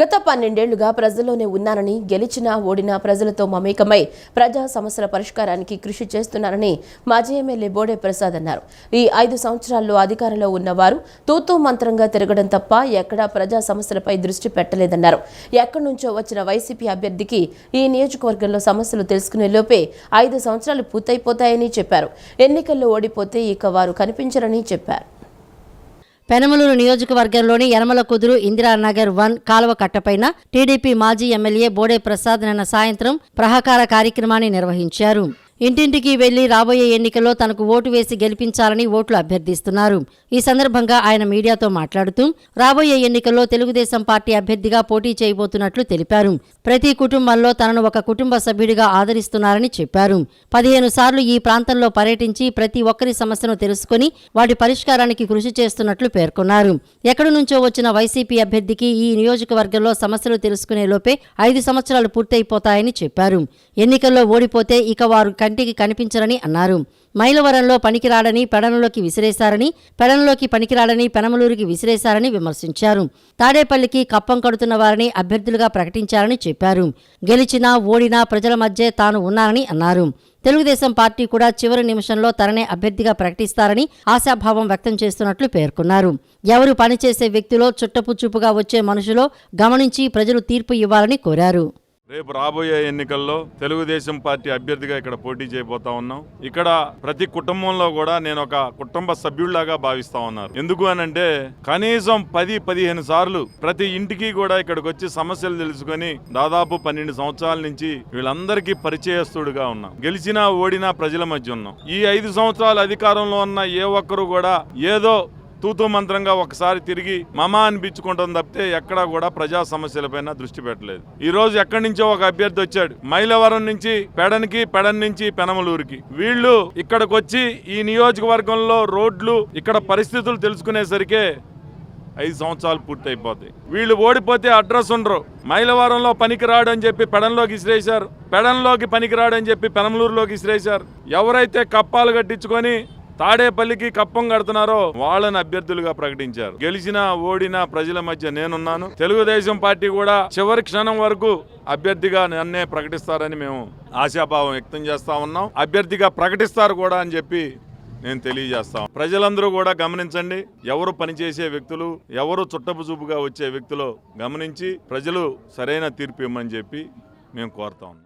గత పన్నెండేళ్ళుగా ప్రజల్లోనే ఉన్నానని గెలిచినా ఓడినా ప్రజలతో మమేకమై ప్రజా సమస్యల పరిష్కారానికి కృషి చేస్తున్నానని మాజీ ఎమ్మెల్యే బోడే ప్రసాద్ అన్నారు. ఈ ఐదు సంవత్సరాల్లో అధికారంలో ఉన్నవారు తూతూ మంత్రంగా తిరగడం తప్ప ఎక్కడా ప్రజా సమస్యలపై దృష్టి పెట్టలేదన్నారు. ఎక్కడి నుంచో వచ్చిన వైసీపీ అభ్యర్థికి ఈ నియోజకవర్గంలో సమస్యలు తెలుసుకునే లోపే ఐదు సంవత్సరాలు పూర్తయిపోతాయని చెప్పారు. ఎన్నికల్లో ఓడిపోతే ఇక వారు కనిపించరని చెప్పారు. పెనమలూరు నియోజకవర్గంలోని యనమల కుదురు ఇందిరానగర్ వన్ కాలువ కట్టపైన టీడీపీ మాజీ ఎమ్మెల్యే బోడే ప్రసాద్ నిన్న సాయంత్రం ప్రహకార కార్యక్రమాన్ని నిర్వహించారు. ఇంటింటికి వెళ్ళి రాబోయే ఎన్నికల్లో తనకు ఓటు వేసి గెలిపించాలని ఓట్లు అభ్యర్థిస్తున్నారు. ఈ సందర్భంగా ఆయన మీడియాతో మాట్లాడుతూ రాబోయే ఎన్నికల్లో తెలుగుదేశం పార్టీ అభ్యర్థిగా పోటీ చేయబోతున్నట్లు తెలిపారు. ప్రతి కుటుంబంలో తనను ఒక కుటుంబ సభ్యుడిగా ఆదరిస్తున్నారని చెప్పారు. పదిహేను సార్లు ఈ ప్రాంతంలో పర్యటించి ప్రతి ఒక్కరి సమస్యను తెలుసుకుని వాటి పరిష్కారానికి కృషి చేస్తున్నట్లు పేర్కొన్నారు. ఎక్కడి నుంచో వచ్చిన వైసీపీ అభ్యర్థికి ఈ నియోజకవర్గంలో సమస్యలు తెలుసుకునే లోపే ఐదు సంవత్సరాలు పూర్తయిపోతాయని చెప్పారు. ఎన్నికల్లో ఓడిపోతే ఇక వారు కంటికి కనిపించరని అన్నారు. మైలవరంలో పనికిరాడని పెడనలోకి విసిరేశారని పెడనలోకి పనికిరాడని పెనమలూరుకి విసిరేశారని విమర్శించారు. తాడేపల్లికి కప్పం కడుతున్న వారిని అభ్యర్థులుగా ప్రకటించారని చెప్పారు. గెలిచినా ఓడినా ప్రజల మధ్య తాను ఉన్నానని అన్నారు. తెలుగుదేశం పార్టీ కూడా చివరి నిమిషంలో తననే అభ్యర్థిగా ప్రకటిస్తారని ఆశాభావం వ్యక్తం చేస్తున్నట్లు పేర్కొన్నారు. ఎవరు పనిచేసే వ్యక్తిలో చుట్టపుచూపుగా వచ్చే మనుషులో గమనించి ప్రజలు తీర్పు ఇవ్వాలని కోరారు. రేపు రాబోయే ఎన్నికల్లో తెలుగుదేశం పార్టీ అభ్యర్థిగా ఇక్కడ పోటీ చేయబోతా ఉన్నాం. ఇక్కడ ప్రతి కుటుంబంలో కూడా నేను ఒక కుటుంబ సభ్యుడిలాగా భావిస్తా ఉన్నారు ఎందుకు అనంటే కనీసం పది పదిహేను సార్లు ప్రతి ఇంటికి కూడా ఇక్కడికి వచ్చి సమస్యలు తెలుసుకొని దాదాపు పన్నెండు సంవత్సరాల నుంచి వీళ్ళందరికీ పరిచయస్తుడుగా ఉన్నాం. గెలిచినా ఓడినా ప్రజల మధ్య ఉన్నాం. ఈ ఐదు సంవత్సరాలు అధికారంలో ఉన్న ఏ ఒక్కరు కూడా ఏదో తూతూ మంత్రంగా ఒకసారి తిరిగి మమ అనిపించుకుంటాం తప్పితే ఎక్కడా కూడా ప్రజా సమస్యలపైన దృష్టి పెట్టలేదు. ఈ రోజు ఎక్కడి నుంచో ఒక అభ్యర్థి వచ్చాడు. మైలవరం నుంచి పెడన్కి పెడన్ నుంచి పెనమలూరుకి. వీళ్ళు ఇక్కడికి వచ్చి ఈ నియోజకవర్గంలో రోడ్లు ఇక్కడ పరిస్థితులు తెలుసుకునేసరికే ఐదు సంవత్సరాలు పూర్తి అయిపోతాయి వీళ్ళు ఓడిపోతే అడ్రస్ ఉండరు. మైలవరంలో పనికిరాడు అని చెప్పి పెడన్లోకి ఇసిరేశారు పెడన్లోకి పనికిరాడు అని చెప్పి పెనమలూరులోకి ఇసిరేశారు ఎవరైతే కప్పాలు కట్టించుకొని తాడేపల్లికి కప్పం కడుతున్నారో వాళ్ళని అభ్యర్థులుగా ప్రకటించారు. గెలిచినా ఓడినా ప్రజల మధ్య నేనున్నాను. తెలుగుదేశం పార్టీ కూడా చివరి క్షణం వరకు అభ్యర్థిగా నన్నే ప్రకటిస్తారని మేము ఆశాభావం వ్యక్తం చేస్తా ఉన్నాం. అభ్యర్థిగా ప్రకటిస్తారు కూడా అని చెప్పి నేను తెలియజేస్తాం ప్రజలందరూ కూడా గమనించండి. ఎవరు పనిచేసే వ్యక్తులు ఎవరు చుట్టపు చూపుగా వచ్చే వ్యక్తులు గమనించి ప్రజలు సరైన తీర్పు ఇవ్వమని చెప్పి మేము కోరుతా ఉన్నాం.